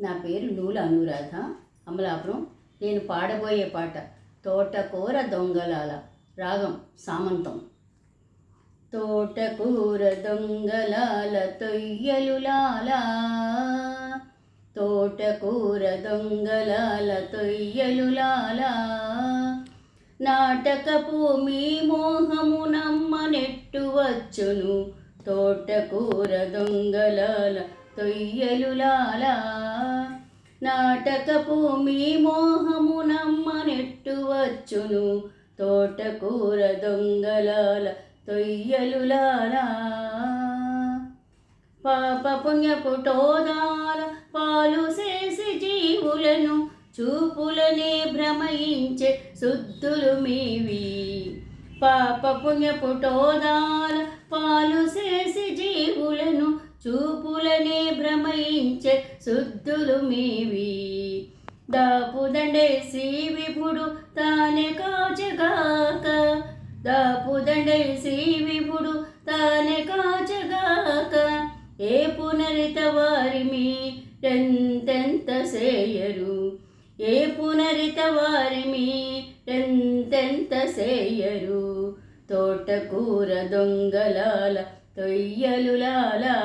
నా పేరు నూల అనురాధ. అమలాపురం. నేను పాడబోయే పాట తోటకూర దొంగలాల. రాగం సామంతం. తోటకూర దొంగలాల తొయ్యలులాల తోటకూర దొంగలాల తొయ్యలులాల నాటకపు మీ మోహము నమ్మనెట్టు వచ్చును. తోటకూర దొంగలాల తొయ్యలులాల. నాటకపు మీ మోహము నమ్మనెట్టు వచ్చును తోటకూర దొంగలాల తొయ్యలులాలా. పాప పుణ్యపు టోదాల పాలు చేసి జీవులను చూపులనే భ్రమయించే శుద్ధులు మీవి. పాప పుణ్యపు టోదాల శుద్ధులు మీవి. దాపుదండేసి విభుడు తానే కాచగాక దాపుదండేసి విభుడు తానే కాచగాక ఏ పునరిత వారి మీ ఎంతెంత సేయరు? ఏ పునరిత వారి మీ ఎంతెంత సేయరు? తోటకూర దొంగలాల తొయ్యలులాలా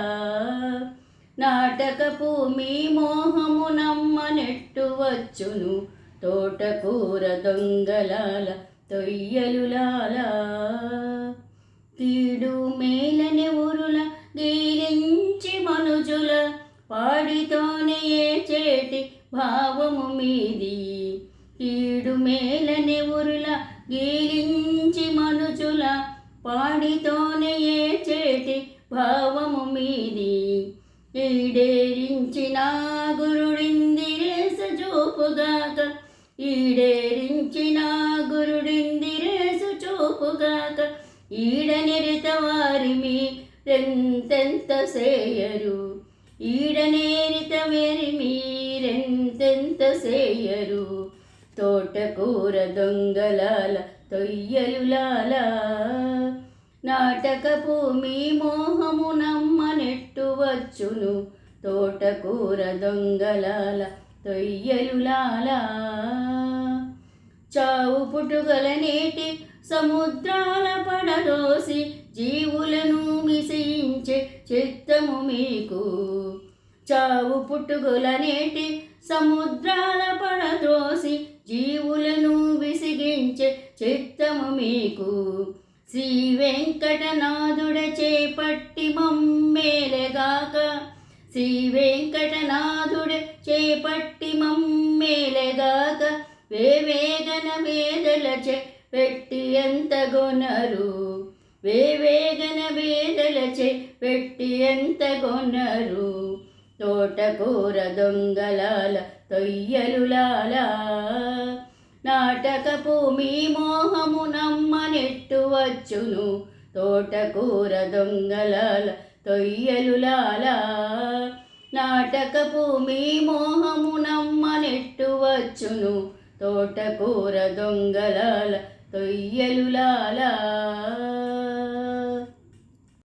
నాటకపు మీ మోహము నమ్మనెట్టు వచ్చును తోటకూర దొంగలాల తొయ్యలులాల. కీడు మేలని ఊరుల గీలించి మనుజుల. పాడితోనే చేటి భావము మీది? కీడు మేలని ఊరుల గీలించి మనుజుల. పాడితోనే చేటి భావము మీది? ఈడేరించిన గురుడిందిరేస చూపుగాక. ఈడేరించిన గురుడిందిరేస చూపుగాక. ఈడనిరిత వారిమి రెంతెంత సేయరు? ఈడనేరిత వేరి మీరెంతెంత సేయరు? తోటకూర దొంగలాల తొయ్యలులాలా నాటకపు మీ మోహము నమ్మనెట్టువచ్చును. తోటకూర దొంగలాల తొయ్యలులాల. చావు పుట్టుగల నేటి సముద్రాల పడదోసి జీవులను మిసించే చిత్తము మీకు. చావు పుట్టుగల నేటి సముద్రాల పడదోసి జీవులను విసిగించే చిత్తము మీకు. శ్రీ వెంకటనాథుడ చేపట్టి మమ్మేలెగాక. శ్రీ వెంకటనాథుడ చేపట్టి మమ్మేలెగాక. వేవేగన వేదలచే పెట్టి ఎంత గొనరు. వేవేగన వేదలచే పెట్టి ఎంత గొనరు. తోటకూర దొంగలాల తొయ్యలులాల నాటకపు మీ మోహము వచ్చును తోటకూర దొంగల తొయ్యలులాల నాటకపు మీ మోహము నమ్మనెట్టు వచ్చును. తోటకూర దొంగల తొయ్యలులాల